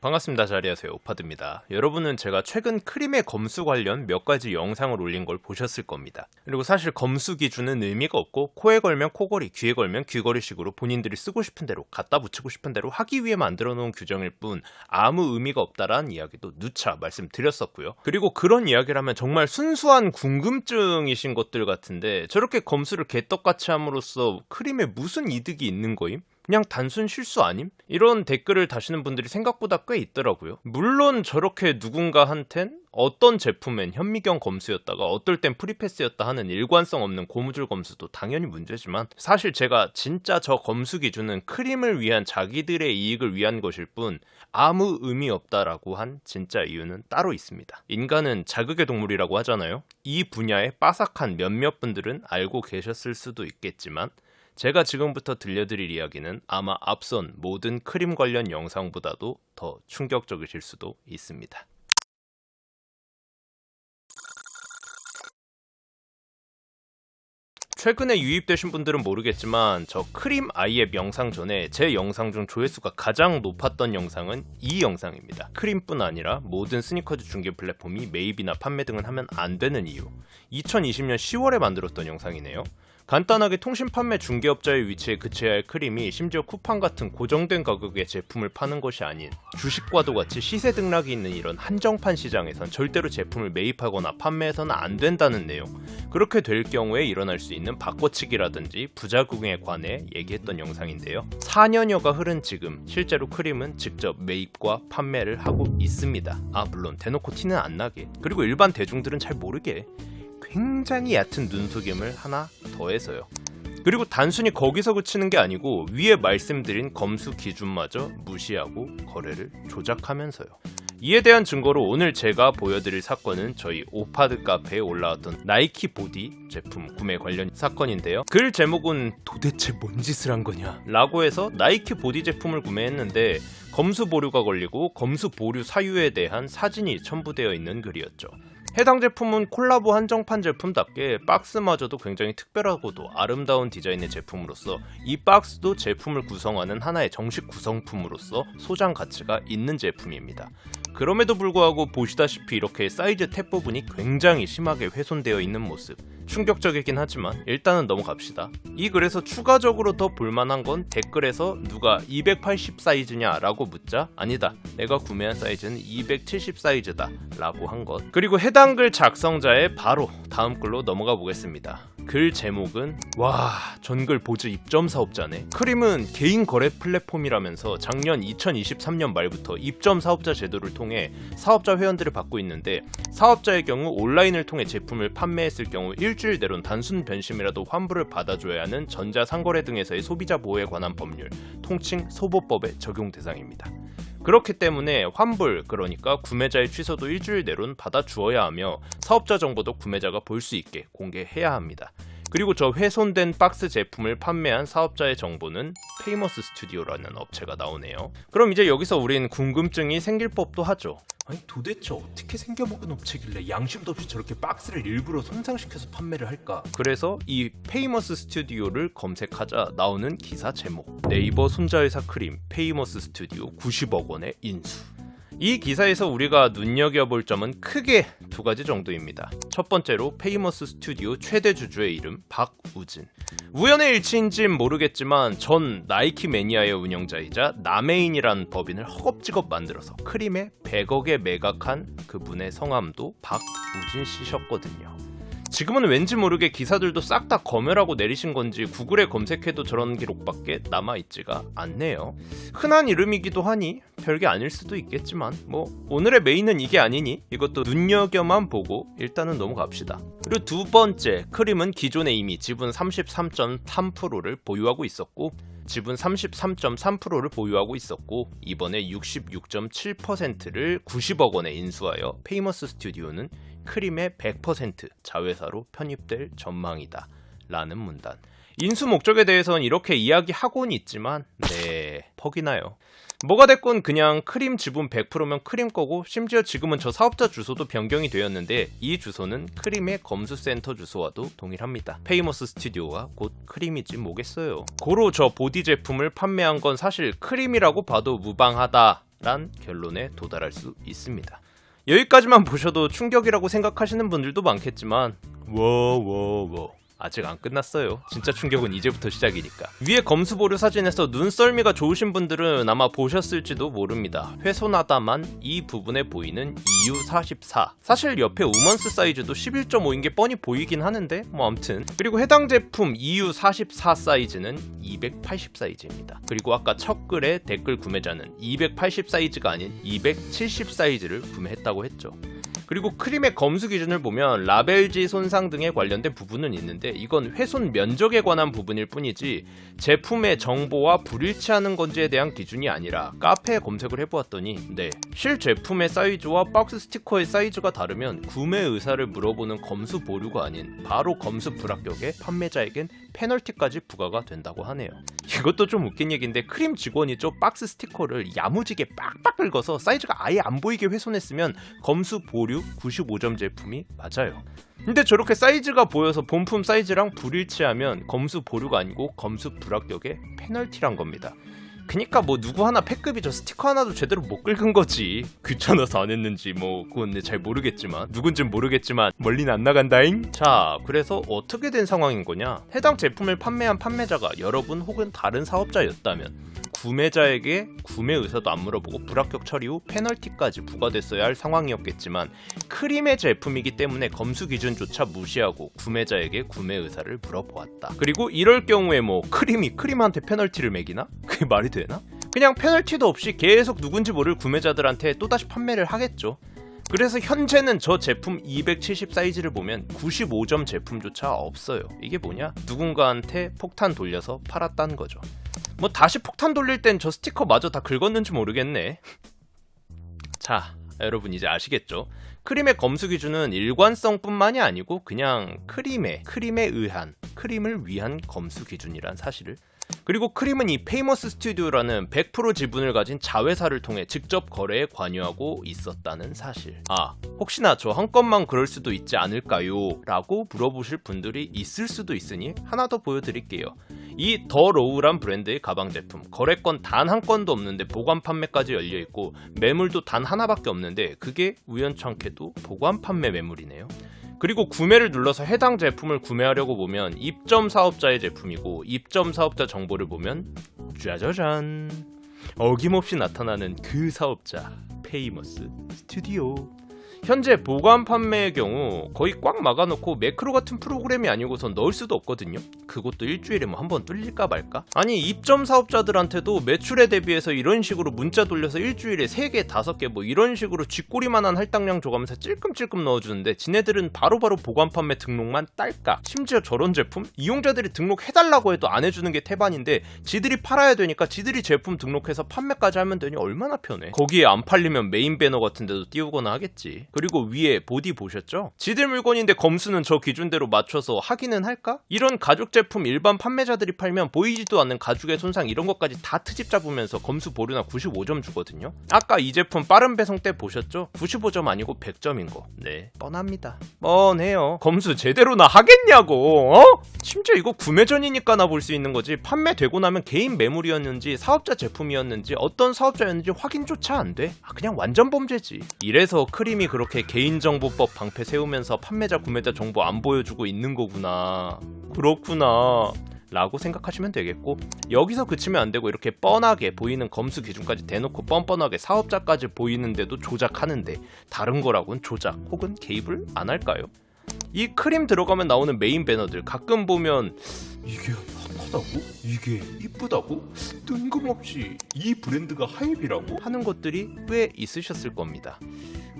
반갑습니다. 자리하세요. 오파드입니다. 여러분은 제가 최근 크림의 검수 관련 몇 가지 영상을 올린 걸 보셨을 겁니다. 그리고 사실 검수 기준은 의미가 없고 코에 걸면 코걸이, 귀에 걸면 귀걸이식으로 본인들이 쓰고 싶은 대로 갖다 붙이고 싶은 대로 하기 위해 만들어 놓은 규정일 뿐 아무 의미가 없다라는 이야기도 누차 말씀드렸었고요. 그리고 그런 이야기를 하면 정말 순수한 궁금증이신 것들 같은데 저렇게 검수를 개떡같이 함으로써 크림에 무슨 이득이 있는 거임? 그냥 단순 실수 아님? 이런 댓글을 다시는 분들이 생각보다 꽤 있더라고요. 물론 저렇게 누군가한텐 어떤 제품엔 현미경 검수였다가 어떨 땐 프리패스였다 하는 일관성 없는 고무줄 검수도 당연히 문제지만 사실 제가 진짜 저 검수 기준은 크림을 위한 자기들의 이익을 위한 것일 뿐 아무 의미 없다라고 한 진짜 이유는 따로 있습니다. 인간은 자극의 동물이라고 하잖아요. 이 분야의 빠삭한 몇몇 분들은 알고 계셨을 수도 있겠지만 제가 지금부터 들려드릴 이야기는 아마 앞선 모든 크림 관련 영상보다도 더 충격적이실 수도 있습니다. 최근에 유입되신 분들은 모르겠지만 저 크림 아이의 영상 전에 제 영상 중 조회수가 가장 높았던 영상은 이 영상입니다. 크림뿐 아니라 모든 스니커즈 중개 플랫폼이 매입이나 판매 등은 하면 안 되는 이유. 2020년 10월에 만들었던 영상이네요. 간단하게 통신 판매 중개업자의 위치에 그쳐야 할 크림이 심지어 쿠팡 같은 고정된 가격의 제품을 파는 것이 아닌 주식과도 같이 시세 등락이 있는 이런 한정판 시장에선 절대로 제품을 매입하거나 판매해서는 안 된다는 내용. 그렇게 될 경우에 일어날 수 있는 바꿔치기라든지 부작용에 관해 얘기했던 영상인데요. 4년여가 흐른 지금 실제로 크림은 직접 매입과 판매를 하고 있습니다. 아 물론 대놓고 티는 안 나게 그리고 일반 대중들은 잘 모르게 굉장히 얕은 눈속임을 하나 더해서요. 그리고 단순히 거기서 그치는 게 아니고 위에 말씀드린 검수 기준마저 무시하고 거래를 조작하면서요. 이에 대한 증거로 오늘 제가 보여드릴 사건은 저희 오파드 카페에 올라왔던 나이키 보디 제품 구매 관련 사건인데요. 글 제목은 도대체 뭔 짓을 한 거냐? 라고 해서 나이키 보디 제품을 구매했는데 검수 보류가 걸리고 검수 보류 사유에 대한 사진이 첨부되어 있는 글이었죠. 해당 제품은 콜라보 한정판 제품답게 박스마저도 굉장히 특별하고도 아름다운 디자인의 제품으로서 이 박스도 제품을 구성하는 하나의 정식 구성품으로서 소장 가치가 있는 제품입니다. 그럼에도 불구하고 보시다시피 이렇게 사이즈 탭 부분이 굉장히 심하게 훼손되어 있는 모습. 충격적이긴 하지만 일단은 넘어갑시다. 이 글에서 추가적으로 더 볼만한 건 댓글에서 누가 280 사이즈냐 라고 묻자 아니다. 내가 구매한 사이즈는 270 사이즈다. 라고 한 것. 그리고 해당 글 작성자의 바로 다음 글로 넘어가 보겠습니다. 글 제목은 와 전글 보즈 입점 사업자네 크림은 개인 거래 플랫폼이라면서 작년 2023년 말부터 입점 사업자 제도를 통해 사업자 회원들을 받고 있는데 사업자의 경우 온라인을 통해 제품을 판매했을 경우 일주일 내론 단순 변심이라도 환불을 받아줘야 하는 전자상거래 등에서의 소비자 보호에 관한 법률 통칭 소보법의 적용 대상입니다. 그렇기 때문에 환불 그러니까 구매자의 취소도 일주일 내로는 받아 주어야 하며 사업자 정보도 구매자가 볼 수 있게 공개해야 합니다. 그리고 저 훼손된 박스 제품을 판매한 사업자의 정보는 페이머스 스튜디오라는 업체가 나오네요. 그럼 이제 여기서 우린 궁금증이 생길 법도 하죠. 아니 도대체 어떻게 생겨먹은 업체길래 양심도 없이 저렇게 박스를 일부러 손상시켜서 판매를 할까? 그래서 이 페이머스 스튜디오를 검색하자 나오는 기사 제목 네이버 손자회사 크림 페이머스 스튜디오 90억 원의 인수 이 기사에서 우리가 눈여겨볼 점은 크게 두 가지 정도입니다. 첫 번째로 페이머스 스튜디오 최대 주주의 이름 박우진. 우연의 일치인진 모르겠지만 전 나이키 매니아의 운영자이자 남해인이라는 법인을 허겁지겁 만들어서 크림에 100억에 매각한 그분의 성함도 박우진 씨셨거든요. 지금은 왠지 모르게 기사들도 싹 다 검열하고 내리신 건지 구글에 검색해도 저런 기록밖에 남아있지가 않네요. 흔한 이름이기도 하니 별게 아닐 수도 있겠지만 뭐 오늘의 메인은 이게 아니니 이것도 눈여겨만 보고 일단은 넘어갑시다. 그리고 두 번째 크림은 기존에 이미 지분 33.3%를 보유하고 있었고 지분 33.3%를 보유하고 있었고 이번에 66.7%를 90억 원에 인수하여 페이머스 스튜디오는 크림의 100% 자회사로 편입될 전망이다. 라는 문단. 인수 목적에 대해서는 이렇게 이야기하고는 있지만 네 퍽이나요. 뭐가 됐건 그냥 크림 지분 100%면 크림 거고 심지어 지금은 저 사업자 주소도 변경이 되었는데 이 주소는 크림의 검수센터 주소와도 동일합니다. 페이머스 스튜디오와 곧 크림이지 뭐겠어요. 고로 저 보디 제품을 판매한 건 사실 크림이라고 봐도 무방하다. 란 결론에 도달할 수 있습니다. 여기까지만 보셔도 충격이라고 생각하시는 분들도 많겠지만. 워워워 아직 안 끝났어요. 진짜 충격은 이제부터 시작이니까. 위에 검수보류 사진에서 눈썰미가 좋으신 분들은 아마 보셨을지도 모릅니다. 훼손하다만 이 부분에 보이는 EU44. 사실 옆에 우먼스 사이즈도 11.5인 게 뻔히 보이긴 하는데 뭐 암튼. 그리고 해당 제품 EU44 사이즈는 280 사이즈입니다. 그리고 아까 첫 글에 댓글 구매자는 280 사이즈가 아닌 270 사이즈를 구매했다고 했죠. 그리고 크림의 검수 기준을 보면 라벨지 손상 등에 관련된 부분은 있는데 이건 훼손 면적에 관한 부분일 뿐이지 제품의 정보와 불일치하는 건지에 대한 기준이 아니라 카페에 검색을 해보았더니 네, 실 제품의 사이즈와 박스 스티커의 사이즈가 다르면 구매 의사를 물어보는 검수 보류가 아닌 바로 검수 불합격에 판매자에겐 페널티까지 부과가 된다고 하네요. 이것도 좀 웃긴 얘기인데 크림 직원이죠 박스 스티커를 야무지게 빡빡 긁어서 사이즈가 아예 안 보이게 훼손했으면 검수 보류 95점 제품이 맞아요. 근데 저렇게 사이즈가 보여서 본품 사이즈랑 불일치하면 검수 보류가 아니고 검수 불합격의 페널티란 겁니다. 그니까 뭐 누구 하나 패급이죠 스티커 하나도 제대로 못 긁은 거지 귀찮아서 안 했는지 뭐 그건 네, 잘 모르겠지만 누군진 모르겠지만 멀리는 안 나간다잉 자 그래서 어떻게 된 상황인 거냐 해당 제품을 판매한 판매자가 여러분 혹은 다른 사업자였다면 구매자에게 구매 의사도 안 물어보고 불합격 처리 후 페널티까지 부과됐어야 할 상황이었겠지만 크림의 제품이기 때문에 검수 기준조차 무시하고 구매자에게 구매 의사를 물어보았다. 그리고 이럴 경우에 뭐 크림이 크림한테 페널티를 매기나? 그게 말이 되나? 그냥 페널티도 없이 계속 누군지 모를 구매자들한테 또다시 판매를 하겠죠. 그래서 현재는 저 제품 270 사이즈를 보면 95점 제품조차 없어요. 이게 뭐냐? 누군가한테 폭탄 돌려서 팔았다는 거죠. 뭐 다시 폭탄 돌릴 땐 저 스티커 마저 다 긁었는지 모르겠네. 자, 여러분 이제 아시겠죠? 크림의 검수 기준은 일관성뿐만이 아니고 그냥 크림에 크림에 의한 크림을 위한 검수 기준이란 사실을 그리고 크림은 이 페이머스 스튜디오라는 100% 지분을 가진 자회사를 통해 직접 거래에 관여하고 있었다는 사실. 아, 혹시나 저 한 건만 그럴 수도 있지 않을까요? 라고 물어보실 분들이 있을 수도 있으니 하나 더 보여드릴게요. 이 더 로우란 브랜드의 가방 제품. 거래건 단 한 건도 없는데 보관 판매까지 열려 있고 매물도 단 하나밖에 없는데 그게 우연찮게도 보관 판매 매물이네요. 그리고 구매를 눌러서 해당 제품을 구매하려고 보면 입점 사업자의 제품이고 입점 사업자 정보를 보면 짜자잔. 어김없이 나타나는 그 사업자 페이머스 스튜디오 현재 보관 판매의 경우 거의 꽉 막아놓고 매크로 같은 프로그램이 아니고선 넣을 수도 없거든요. 그것도 일주일에 뭐 한 번 뚫릴까 말까? 아니 입점 사업자들한테도 매출에 대비해서 이런 식으로 문자 돌려서 일주일에 3개, 5개 뭐 이런 식으로 쥐꼬리만한 할당량 줘가면서 찔끔찔끔 넣어주는데 지네들은 바로바로 보관 판매 등록만 딸까? 심지어 저런 제품 이용자들이 등록해달라고 해도 안 해주는 게 태반인데 지들이 팔아야 되니까 지들이 제품 등록해서 판매까지 하면 되니 얼마나 편해. 거기에 안 팔리면 메인 배너 같은 데도 띄우거나 하겠지. 그리고 위에 보디 보셨죠? 지들 물건인데 검수는 저 기준대로 맞춰서 하기는 할까? 이런 가죽 제품 일반 판매자들이 팔면 보이지도 않는 가죽의 손상 이런 것까지 다 트집 잡으면서 검수 보류나 95점 주거든요. 아까 이 제품 빠른 배송 때 보셨죠? 95점 아니고 100점인 거. 네, 뻔합니다. 뻔해요. 검수 제대로나 하겠냐고. 어? 심지어 이거 구매 전이니까 나 볼 수 있는 거지. 판매되고 나면 개인 매물이었는지 사업자 제품이었는지 어떤 사업자였는지 확인조차 안 돼. 아, 그냥 완전 범죄지. 이래서 크림이 그 렇게 개인정보법 방패 세우면서 판매자 구매자 정보 안 보여주고 있는 거구나. 그렇구나. 라고 생각하시면 되겠고 여기서 그치면 안 되고 이렇게 뻔하게 보이는 검수 기준까지 대놓고 뻔뻔하게 사업자까지 보이는데도 조작하는데 다른 거라고는 조작 혹은 개입을 안 할까요? 이 크림 들어가면 나오는 메인 배너들 가끔 보면 이게 핫하다고? 이게 이쁘다고? 뜬금없이 이 브랜드가 하입이라고? 하는 것들이 꽤 있으셨을 겁니다.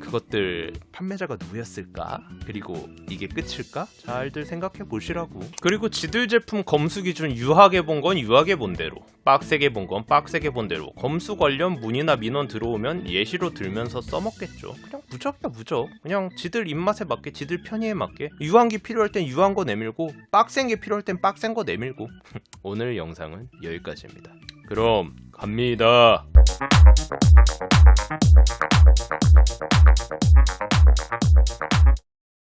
그것들 판매자가 누구였을까? 그리고 이게 끝일까? 잘들 생각해 보시라고. 그리고 지들 제품 검수 기준 유하게 본 건 유하게 본 대로, 빡세게 본 건 빡세게 본 대로, 검수 관련 문의나 민원 들어오면 예시로 들면서 써먹겠죠. 그냥 무적이야 무적. 그냥 지들 입맛에 맞게, 지들 편의에 맞게. 유한 게 필요할 땐 유한 거 내밀고, 빡센 게 필요할 땐 빡센 거 내밀고. 오늘 영상은 여기까지입니다. 그럼 갑니다.